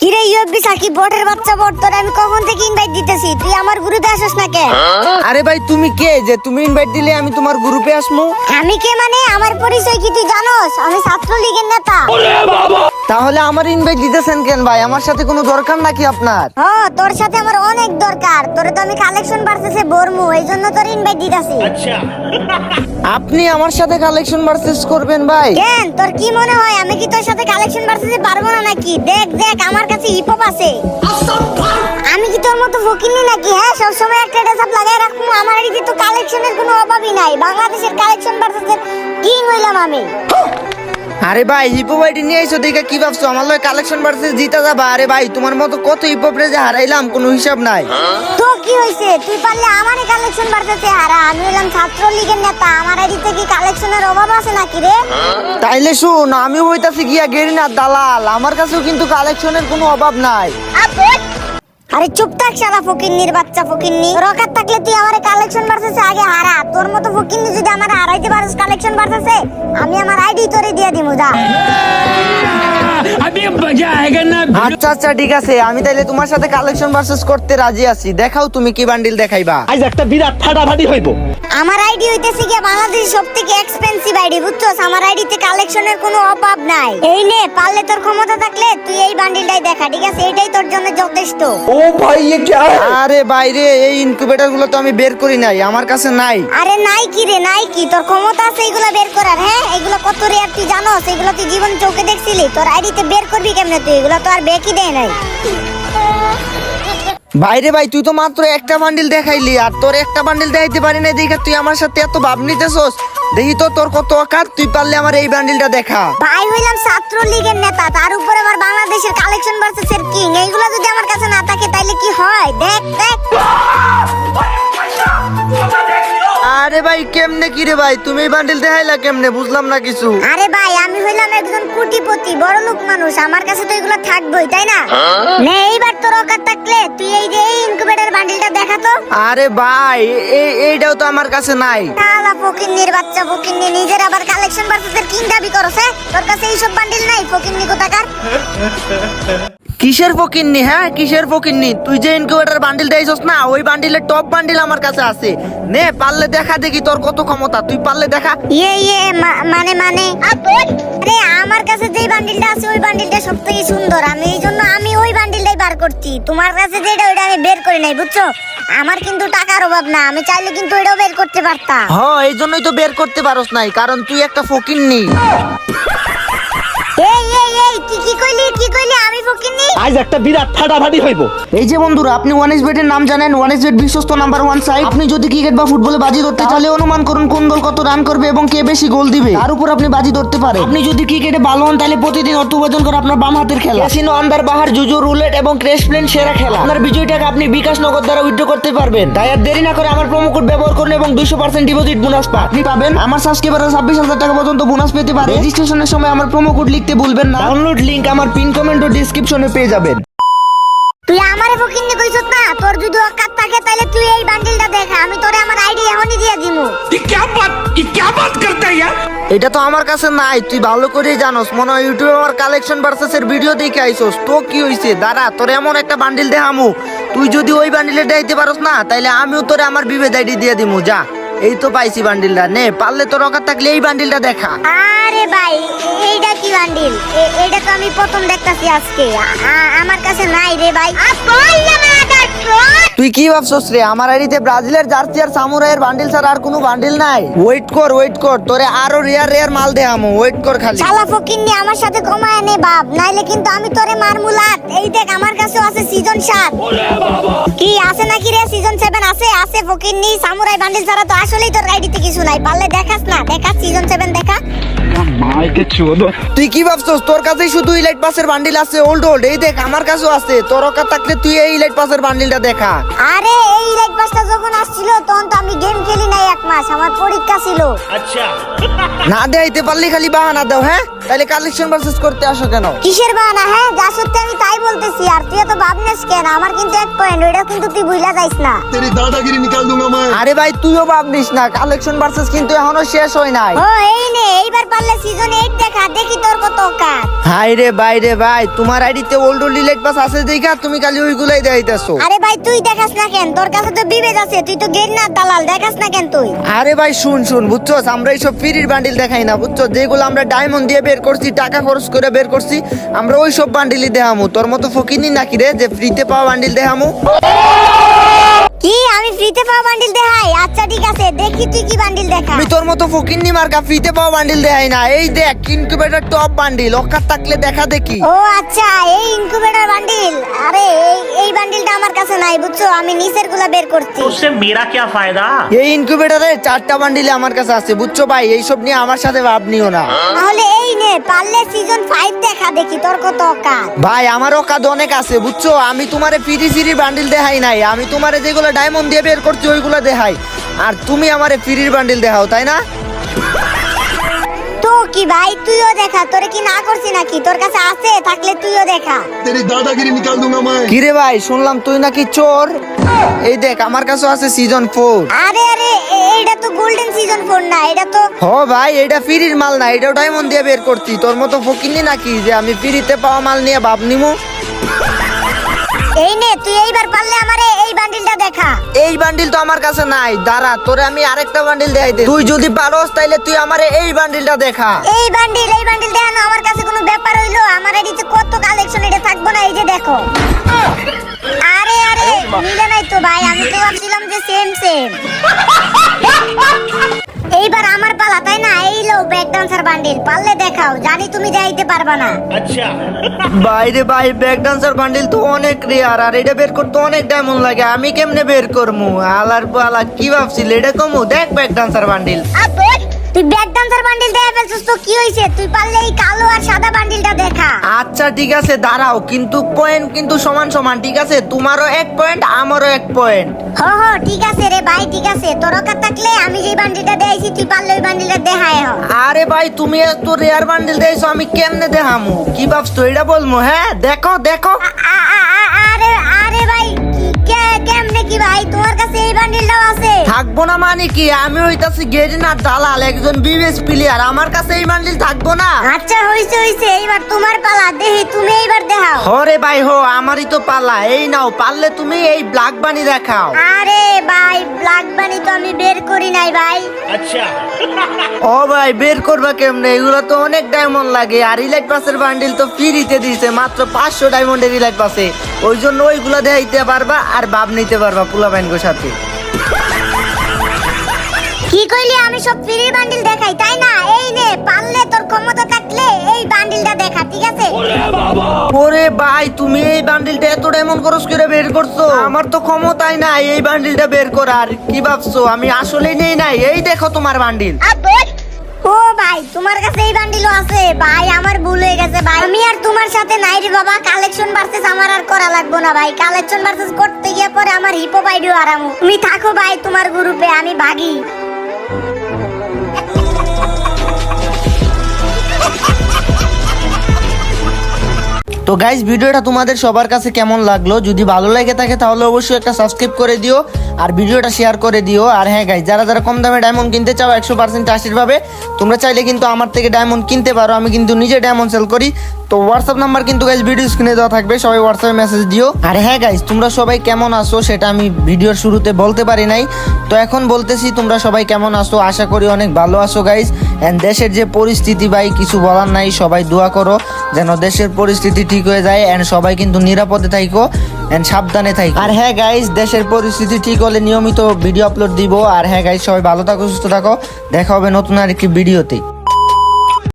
কিরে ইউএফবি সাকিব বটের বাচ্চা বট তোর আমি কখন থেকে ইনভাইট দিতেছি? তুই আমার গ্রুপে আসিস না কে আরে ভাই তুমি কে? যে তুমি ইনভাইট দিলে আমি তোমার গ্রুপে আসমু আমি কে মানে? আমার পরিচয় কি তুই জানোস? আমি ছাত্রলীগের নেতা। তাহলে আমার ইনভাইট দিতেছেন কেন ভাই? আমার সাথে কোনো দরকার নাকি আপনার? তোর সাথে আমার অনেক দরকার। তোরে তো আমি কালেকশন বাড়তেছে বর্মু এই জন্য তোর ইনভাইট দিতেছি। আপনি আমার সাথে কালেকশন পারচেস করবেন ভাই? কেন? তোর কি মনে হয়? আমি কি তোর সাথে কালেকশন বাড়তেছে পারব না নাকি? দেখ দেখ আমার কাছে হিপ হপ আছে। আমি কি তোর মতো ফকিনি নাকি হ্যাঁ? সবসময় একটা ড্রেস আপ লাগাই রাখব। আমার এদিকে তো কালেকশনের কোনো অভাবই নাই। বাংলাদেশের কালেকশন বাড়তেছে কিং হইলাম আমি। আরে ভাই হিপো ভাইটি নিয়ে এসো দেখে কি ভাবছ? আমার লয় কালেকশন বাড়ছে জিতা যাবা। আরে ভাই তোমার মতো কত হিপো রে যে হারাইলাম কোনো হিসাব নাই। তো কি হইছে? তুই পারলে আমারই কালেকশন বাড়তেছে হারা আমি হইলাম ছাত্রলীগের নেতা। আমার এদিকে কি কালেকশনের অভাব আছে নাকি রে? তাইলে শুন আমি হইতাছি গিয়া গেরিনার দালাল। আমার কাছেও কিন্তু কালেকশনের কোনো অভাব নাই। আরে চুপ থাক শালা ফকিন্নির বাচ্চা ফকিন্নি। রকার থাকলে তুই আমার কালেকশন ভার্সেসে আগে হারা। তোর মতো ফকিন্নি যদি আমার হারাইতে পারিস কালেকশন ভার্সেসে আমি আমার আইডি তোরে দিয়ে দিমু যা। আচ্ছা আচ্ছা ঠিক আছে। আমি তাইলে তোমার সাথে কালেকশন ভার্সেস করতে রাজি আছি। দেখাও তুমি কি বান্ডিল দেখাইবা। আজ একটা বিরাট ফাটাফাটি হইব। আমার আইডি হইতেছে কি বাংলাদেশের সবথেকে এক্সপেন্সিভ আইডি বুঝছস আমার আইডিতে কালেকশনের কোনো অভাব নাই এই নে পারলে তোর ক্ষমতা থাকলে তুই এই বান্ডিলটাই দেখা ঠিক আছে এটাই তোর জন্য যথেষ্ট ও ভাই ये क्या है আরে বাইরে এই ইনকিউবেটর গুলো তো আমি বের করি নাই আমার কাছে নাই আরে নাই কি রে নাই কি তোর ক্ষমতা আছে এগুলো বের করার হ্যাঁ এগুলো কত রেয়ার তুই জানোস এগুলো তুই জীবন চোখে দেখছিলি তোর আইডিতে বের করবি কেমনে তুই এগুলো তো আর বেকই দেয় নাই বাইরে ভাই তুই তো মাত্র একটা বান্ডিল দেখাইলি আর তোর একটা বান্ডিল দেখাইতে পারি না দেখে তুই আমার সাথে এত ভাব নিতেছস। দেখি তো তোর কত আকার তুই পারলে আমার এই বান্ডিলটা দেখা। ভাই হইলাম ছাত্র লীগের নেতা তার উপরে আবার বাংলাদেশের কালেকশন ভার্সেস এর কিং এইগুলা যদি আমার কাছে না থাকে তাইলে কি হয়? দেখ দেখ। আরে ভাই কেমনে কি রে ভাই? তুমি এই বান্ডিল দেখাইলা কেমনে? বুঝলাম না কিছু। আরে ভাই আমি হইলাম একজন কোটিপতি বড় লোক মানুষ। আমার কাছে তো এগুলো থাকবেই তাই না? নে এইবার তোর অকার থাকলে তুই এই যে এই ইনকিউবেটর বান্ডিলটা দেখা তো। আরে ভাই এই এইটাও তো আমার কাছে নাই। শালা ফকিন্নির বাচ্চা ফকিন্নি নিজের আবার কালেকশন ভার্সেসের কিং দাবি করছে তোর কাছে এইসব বান্ডিল নাই ফকিন্নি কোথাকার? কিসের ফকিননি হ্যাঁ? কিসের ফকিননি? তুই যে ইনকিউবেটর বান্ডিল দেইছস না ওই বান্ডিলের টপ বান্ডিল আমার কাছে আছে। নে পারলে দেখা দেখি তোর কত ক্ষমতা। তুই পারলে দেখা। ইয়ে ইয়ে মানে মানে। আরে আমার কাছে যেই বান্ডিলটা আছে ওই বান্ডিলটা সব থেকে সুন্দর। আমি এই জন্য আমি ওই বান্ডিলটাই বার করছি। তোমার কাছে যেটা ওইটা আমি বের করি নাই বুঝছ? আমার কিন্তু টাকার অভাব না। আমি চাইলে কিন্তু ওইটাও বের করতে পারতাম। হ এই জন্যই তো বের করতে পারস নাই কারণ তুই একটা ফকিননি। এই এই এই কি কি কইলি কি কইলি? আমি ফকিনি আজ একটা বিরাট ফাটাফাটি হইব। এই যে বন্ধুরা আপনি ওয়ান এক্স বেটের নাম জানেন ওয়ান এক্স বেট বিশ্বস্ত নাম্বার ওয়ান সাইট আপনি যদি ক্রিকেট বা ফুটবলে বাজি ধরতে চাইলে অনুমান করুন কোন দল কত রান করবে এবং কে বেশি গোল দিবে। তার উপর আপনি বাজি ধরতে পারেন। আপনি যদি ক্রিকেটে ভালো হন তাহলে প্রতিদিন অর্থ উপার্জন করে আপনার বাম হাতের খেলা। ক্যাসিনো আন্দার বাহার জুজু রুলেট এবং ক্রেশ প্লেন সেরা খেলা। আপনার বিজয়ী টাকা আপনি বিকাশ নগদ দ্বারা উইথড্র করতে পারবেন। তাই আর দেরি না করে আমার প্রোমো কোড ব্যবহার করুন এবং দুইশো পার্সেন্ট ডিপোজিট বোনাস পান। আপনি পাবেন আমার সাবস্ক্রাইবাররা ছাব্বিশ হাজার টাকা পর্যন্ত বোনাস পেতে পারে। রেজিস্ট্রেশনের সময় আমার প্রোমো কোড লিখতে ভুলবেন না। ডাউনলোড লিংক আমার পিন কমেন্ট ও ডেসক্রিপশনে পেয়ে যাবেন। তুই আমার বুকিং নি কইছত না? তোর যদি অকাত থাকে তাহলে তুই এই বান্ডিলটা দেখা। আমি তোরে আমার আইডি এখনি দিয়ে দিমু। কি কি বাত? কি কি বাত করতা ইয়া? এটা তো আমার কাছে নাই তুই ভালো করেই জানোস। মনে হয় ইউটিউবে আমার কালেকশন ভার্সেসের ভিডিও দেখে আইছস। তো কি হইছে? দাঁড়া তোর এমন একটা বান্ডিল দেখামু। তুই যদি ওই বান্ডিলে দেখাইতে পারস না তাহলে আমিও তোরে আমার বিভেদ আইডি দিয়ে দিমু। যা। এই তো পাইছি বান্ডিলটা। নে পারলে তোর অকার থাকলে এই বান্ডিলটা দেখা। আরে ভাই এইটা কি বান্ডিল? এইটা তো আমি প্রথম দেখতাছি আজকে। আমার কাছে নাই রে ভাই। তুই কি ভাবছস রে? আমার আইডিতে ব্রাজিলের জার্সি আর সামুরাইয়ের বান্ডিল ছাড়া আর কোনো বান্ডিল নাই। ওয়েট কর ওয়েট কর তোরে আরও রেয়ার রেয়ার মাল দেখামু। ওয়েট কর খালি। শালা ফকিন্নি আমার সাথে কমায় নে বাপ। নাইলে কিন্তু আমি তোরে মারমু লাত এই দেখ আমার কাছেও আছে সিজন 7 কি আছে নাকি রে সিজন 7 আছে ফকির ফকিন্নি সামুরাই বান্ডিল ছাড়া তো আসলেই তোর আইডিতে কিছু নাই। পারলে দেখাস না দেখা সিজন 7 দেখা। তুই কি ভাবছস? তোর কাছেই শুধু ইলাইট পাসের বান্ডিল আছে ওল্ড ওল্ড এই দেখ আমার কাছেও আছে। তোর কাছে থাকলে তুই এই ইলাইট পাসের বান্ডিলটা দেখা। আরে এই ইলাইট পাসটা যখন আসছিল তখন তো আমি এক মাস আমার পরীক্ষা ছিল। আচ্ছা। না দেখাইতে পারলি খালি বাহানা দাও হ্যাঁ? তাহলে কালেকশন ভার্সেস করতে আসো কেন? কিসের বাহানা হ্যাঁ? যা সত্যি আমি তাই বলতেছি। আর তুই তো ভাবনেস কেন? আমার কিন্তু এক পয়েন্ট কিন্তু তুই যাইস না। তেরি দাদাগিরি নিকাল আরে ভাই তুইও ভাবনিস না কালেকশন ভার্সেস কিন্তু এখনও শেষ নাই। ও এই নে এইবার পারলে সিজন 8 দেখা দেখি তোর কত হাই রে ভাই রে ভাই তোমার আইডিতে ওল্ড লিলেট পাস আছে দেখা তুমি খালি ওইগুলাই দেখাইতেছো। আরে ভাই তুই দেখাস না কেন? তোর কাছে তো বিবেদ আছে তুই তো গেট না দালাল দেখাস না কেন তুই? আরে ভাই, শুন শুন বুঝছ আমরা এইসব ফ্রির বান্ডিল দেখাই না বুঝছ যেগুলো আমরা ডায়মন্ড দিয়ে বের করছি, টাকা খরচ করে বের করছি, আমরা ওই সব বান্ডিলই দেখামু। তোর মতো ফকিনি নাকি রে, যে ফ্রিতে পাওয়া বান্ডিল দেখামু? কি আমি ফ্রিতে পাওয়া বান্ডিল দেখাই আচ্ছা ঠিক আছে দেখি তুই কি বান্ডিল দেখা আমি তোর মতো ফকিন্নি মার্কা ফ্রিতে পাওয়া বান্ডিল দেখাই না এই দেখ ইনকিউবেটর টপ বান্ডিল অকার থাকলে দেখা দেখি ও আচ্ছা এই ইনকিউবেটর বান্ডিল আরে এই এই বান্ডিলটা আমার কাছে নাই বুঝছো আমি নিচের গুলা বের করছি उससे मेरा क्या फायदा এই ইনকিউবেটরে চারটা বান্ডিলে আমার কাছে আছে বুঝছো ভাই এইসব নিয়ে আমার সাথে ভাবনিও না তাহলে এই নে পারলে সিজন 5 দেখা দেখি তোর কত কাজ ভাই আমার অকাদ অনেক আছে বুঝছো আমি তোমারে ফিরি ফিরি বান্ডিল দেখাই নাই আমি তোমারে যেগুলো ডায়মন্ড দিয়ে বের করছি ওইগুলো দেখাই। আর তুমি আমার ফ্রির বান্ডিল দেখাও তাই না? তো কি ভাই তুইও দেখা তোরে কি না করছি নাকি? তোর কাছে আছে থাকলে তুইও দেখা। তেরি দাদাগিরি নিকাল দুঙ্গা কি রে ভাই শুনলাম তুই নাকি চোর। এই দেখ আমার কাছে আছে সিজন 4 আরে আরে তো গোল্ডেন সিজন 4 না এটা তো হ ভাই এটা ফ্রির মাল না এটাও ডায়মন্ড দিয়ে বের করছি। তোর মতো ফকিনি নাকি যে আমি ফ্রিতে পাওয়া মাল নিয়ে ভাব নিমু? এই নে তুই এইবার পারলে আমারে এই বান্ডিল আমার কাছে নাই। দাঁড়া, তোরে আমি আরেকটা বান্ডিল দেখাই দে তুই যদি পারোস, তাইলে তুই আমার এই বান্ডিলটা দেখা। এই বান্ডিল এই বান্ডিল দেখানো আমার কাছে কোনো ব্যাপার হইল? আমার এদিকে কত কালেকশন এটা থাকব না, এই যে দেখো। আরে আরে, মিলে নাই তো ভাই, আমি তো ভাবছিলাম যে সেম সেম এইবার আমার পাতায় না এই লো ব্যাক ডান্সার বান্ডিল পারলে দেখাও জানি তুমি যাইতে পারবা না। আচ্ছা। বাইরে ভাই ব্যাক ডান্সার বান্ডিল তো অনেক রেয়ার আর এটা বের করতে অনেক ডায়মন্ড লাগে আমি কেমনে বের করমু? আলার পালা কি ভাবছিল? এটা কমু দেখ ব্যাক ডান্সার বান্ডিল। আপে তুই ব্যাক ডান্সার বান্ডিল দেখে ফেলছিস তো কি হইছে? তুই পারলে এই কালো আর সাদা বান্ডিলটা দেখা। আচ্ছা ঠিক আছে দাঁড়াও কিন্তু পয়েন্ট কিন্তু সমান সমান ঠিক আছে? তোমারও এক পয়েন্ট আমারও এক পয়েন্ট হ হ ঠিক আছে রে ভাই ঠিক আছে। তোর কাছে থাকলে আমি যে বান্ডিলটা দেখাইছি তুই পারলে ওই বান্ডিলটা দেখায় হ। আরে ভাই তুমি এত রেয়ার বান্ডিল দিয়েছ আমি কেমনে দেখামু? কি ভাবছ? এটা বলব হ্যাঁ? দেখো দেখো। আ- আ- আ- আরে আরে ভাই কেমনে কি ভাই? তোমার কাছে এই বান্ডিলটাও আছে? থাকব না মানে কি? আমি হইতাছি গেরিনার দালাল একজন বিবেস প্লেয়ার আমার কাছে এই বান্ডিল থাকব না? আচ্ছা হইছে হইছে। এইবার তোমার পালা। দেহি তুমি এইবার দেখাও। হরে ভাই হো আমারই তো পালা। এই নাও পারলে তুমি এই ব্ল্যাক বানি দেখাও। আরে ভাই ব্ল্যাক বানি তো আমি বের করি নাই ভাই। আচ্ছা। ও ভাই বের করবা কেমনে? এগুলো তো অনেক ডায়মন্ড লাগে। আর ইলাইট পাসের বান্ডিল তো ফ্রিতে দিছে। মাত্র পাঁচশো ডায়মন্ডের ইলাইট পাসে ওই জন্য ওইগুলো দেখাইতে পারবা আর ভাব নিতে পারবা পুলা ব্যাঙ্গোর সাথে। কি কইলি? আমি সব ফ্রি বান্ডিল দেখাই তাই না? এই নে পারলে তোর ক্ষমতা থাকলে এই বান্ডিলটা দেখা ঠিক আছে? ওরে ভাই তুমি এই বান্ডিলটা এত ডায়মন্ড খরচ করে বের করছ? আমার তো ক্ষমতাই নাই এই বান্ডিলটা বের করার। কি ভাবছ? আমি আসলেই নেই নাই। এই দেখো তোমার বান্ডিল ভাই, তোমার কাছে এই বান্ডিলও আছে। ভাই, আমার ভুল হয়ে গেছে, ভাই। আমি আর তোমার সাথে নাই রে বাবা কালেকশন ভার্সেস আমার আর করা লাগবো না, ভাই। কালেকশন ভার্সেস করতে গিয়ে পরে আমার হিপো বাইডিও আরাম। তুমি থাকো, ভাই, তোমার গ্রুপে আমি ভাগি তো গাইজ ভিডিওটা তোমাদের সবার কাছে কেমন লাগল? যদি ভালো লাগে থাকে, তাহলে অবশ্যই একটা সাবস্ক্রাইব করে দিও আর ভিডিওটা শেয়ার করে দিও। আর হ্যাঁ গাইজ যারা যারা কম দামে ডায়মন্ড কিনতে চাও, একশো পার্সেন্ট আশীর্ভাবে তোমরা চাইলে কিন্তু আমার থেকে ডায়মন্ড কিনতে পারো। আমি কিন্তু নিজে ডায়মন্ড সেল করি। তো হোয়াটসঅ্যাপ নাম্বার কিন্তু গাইজ ভিডিও স্ক্রিনে দেওয়া থাকবে। সবাই হোয়াটসঅ্যাপে মেসেজ দিও। আর হ্যাঁ গাইজ তোমরা সবাই কেমন আসো সেটা আমি ভিডিওর শুরুতে বলতে পারি নাই। তো এখন বলতেছি, তোমরা সবাই কেমন আসো আশা করি অনেক ভালো আছো গাইজ দেশের যে পরিস্থিতি ভাই, কিছু বলার নাই, সবাই দোয়া করো, যেন দেশের পরিস্থিতি ঠিক হয়ে যায় এন্ড সবাই কিন্তু নিরাপদে থাইকো এন্ড সাবধানে থাইকো। আর হ্যাঁ গাইজ দেশের পরিস্থিতি ঠিক হলে নিয়মিত ভিডিও আপলোড দিব। আর হ্যাঁ গাইজ সবাই ভালো থাকো, সুস্থ থাকো। দেখা হবে নতুন আর একটি ভিডিওতে